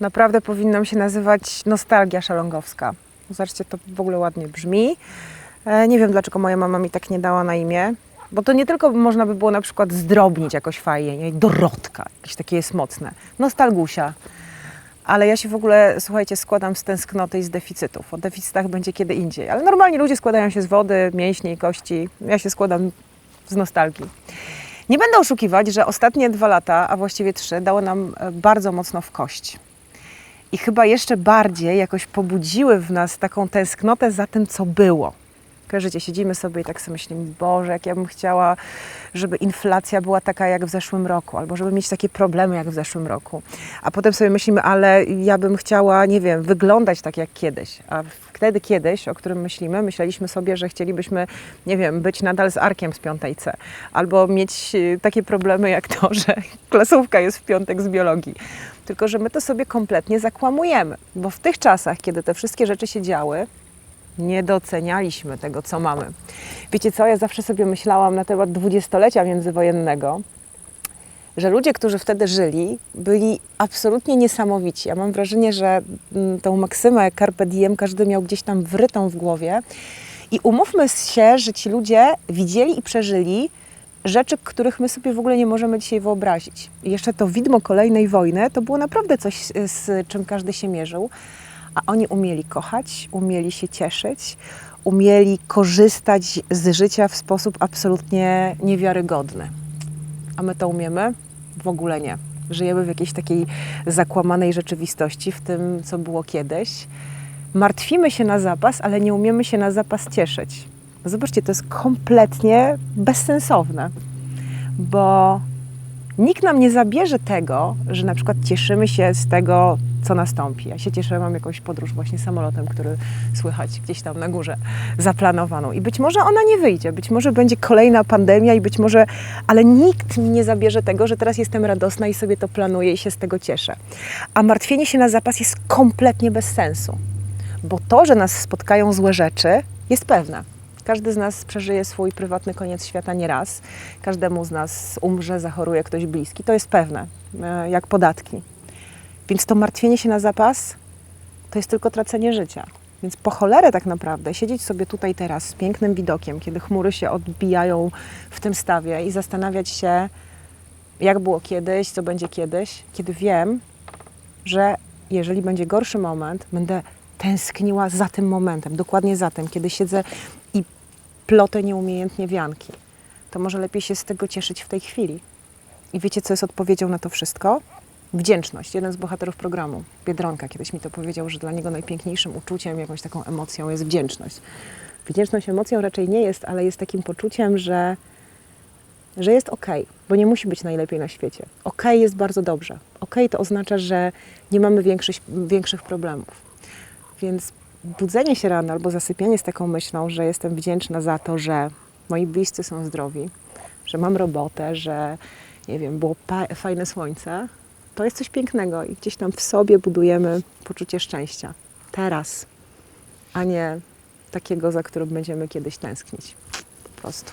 naprawdę powinnam się nazywać nostalgia szalongowska. Zobaczcie, to w ogóle ładnie brzmi. E, Nie wiem, dlaczego moja mama mi tak nie dała na imię, bo to nie tylko można by było na przykład zdrobnić jakoś fajnie, nie? Dorotka, jakieś takie jest mocne. Nostalgusia. Ale ja się w ogóle, słuchajcie, składam z tęsknoty i z deficytów. O deficytach będzie kiedy indziej. Ale normalnie ludzie składają się z wody, mięśni, kości. Ja się składam z nostalgii. Nie będę oszukiwać, że ostatnie dwa lata, a właściwie trzy, dało nam e, bardzo mocno w kość. I chyba jeszcze bardziej jakoś pobudziły w nas taką tęsknotę za tym, co było. Kojarzycie, siedzimy sobie i tak sobie myślimy, Boże, jak ja bym chciała, żeby inflacja była taka jak w zeszłym roku, albo żeby mieć takie problemy jak w zeszłym roku. A potem sobie myślimy, ale ja bym chciała, nie wiem, wyglądać tak jak kiedyś. A wtedy kiedyś, o którym myślimy, myśleliśmy sobie, że chcielibyśmy, nie wiem, być nadal z Arkiem z piątej C, albo mieć y, takie problemy jak to, że klasówka jest w piątek z biologii. Tylko, że my to sobie kompletnie zakłamujemy, bo w tych czasach, kiedy te wszystkie rzeczy się działy, nie docenialiśmy tego, co mamy. Wiecie co, ja zawsze sobie myślałam na temat dwudziestolecia międzywojennego, że ludzie, którzy wtedy żyli, byli absolutnie niesamowici. Ja mam wrażenie, że mm, tą maksymę Carpe Diem każdy miał gdzieś tam wrytą w głowie. I umówmy się, że ci ludzie widzieli i przeżyli rzeczy, których my sobie w ogóle nie możemy dzisiaj wyobrazić. I jeszcze to widmo kolejnej wojny to było naprawdę coś, z- z czym każdy się mierzył. A oni umieli kochać, umieli się cieszyć, umieli korzystać z życia w sposób absolutnie niewiarygodny. A my to umiemy? W ogóle nie. Żyjemy w jakiejś takiej zakłamanej rzeczywistości, w tym, co było kiedyś. Martwimy się na zapas, ale nie umiemy się na zapas cieszyć. Zobaczcie, to jest kompletnie bezsensowne, bo nikt nam nie zabierze tego, że na przykład cieszymy się z tego, co nastąpi. Ja się cieszę, mam jakąś podróż właśnie samolotem, który słychać gdzieś tam na górze, zaplanowaną. I być może ona nie wyjdzie, być może będzie kolejna pandemia i być może, ale nikt mi nie zabierze tego, że teraz jestem radosna i sobie to planuję i się z tego cieszę. A martwienie się na zapas jest kompletnie bez sensu, bo to, że nas spotkają złe rzeczy, jest pewne. Każdy z nas przeżyje swój prywatny koniec świata nieraz. Każdemu z nas umrze, zachoruje ktoś bliski. To jest pewne, e, jak podatki. Więc to martwienie się na zapas to jest tylko tracenie życia. Więc po cholerę tak naprawdę siedzieć sobie tutaj teraz z pięknym widokiem, kiedy chmury się odbijają w tym stawie i zastanawiać się, jak było kiedyś, co będzie kiedyś, kiedy wiem, że jeżeli będzie gorszy moment, będę tęskniła za tym momentem, dokładnie za tym, kiedy siedzę plotę nieumiejętnie wianki. To może lepiej się z tego cieszyć w tej chwili. I wiecie, co jest odpowiedzią na to wszystko? Wdzięczność. Jeden z bohaterów programu, Biedronka, kiedyś mi to powiedział, że dla niego najpiękniejszym uczuciem, jakąś taką emocją jest wdzięczność. Wdzięczność emocją raczej nie jest, ale jest takim poczuciem, że, że jest ok, bo nie musi być najlepiej na świecie. Ok jest bardzo dobrze. Ok to oznacza, że nie mamy większych, większych problemów. Więc budzenie się rano albo zasypianie z taką myślą, że jestem wdzięczna za to, że moi bliscy są zdrowi, że mam robotę, że nie wiem, było fajne słońce, to jest coś pięknego i gdzieś tam w sobie budujemy poczucie szczęścia. Teraz, a nie takiego, za którym będziemy kiedyś tęsknić. Po prostu.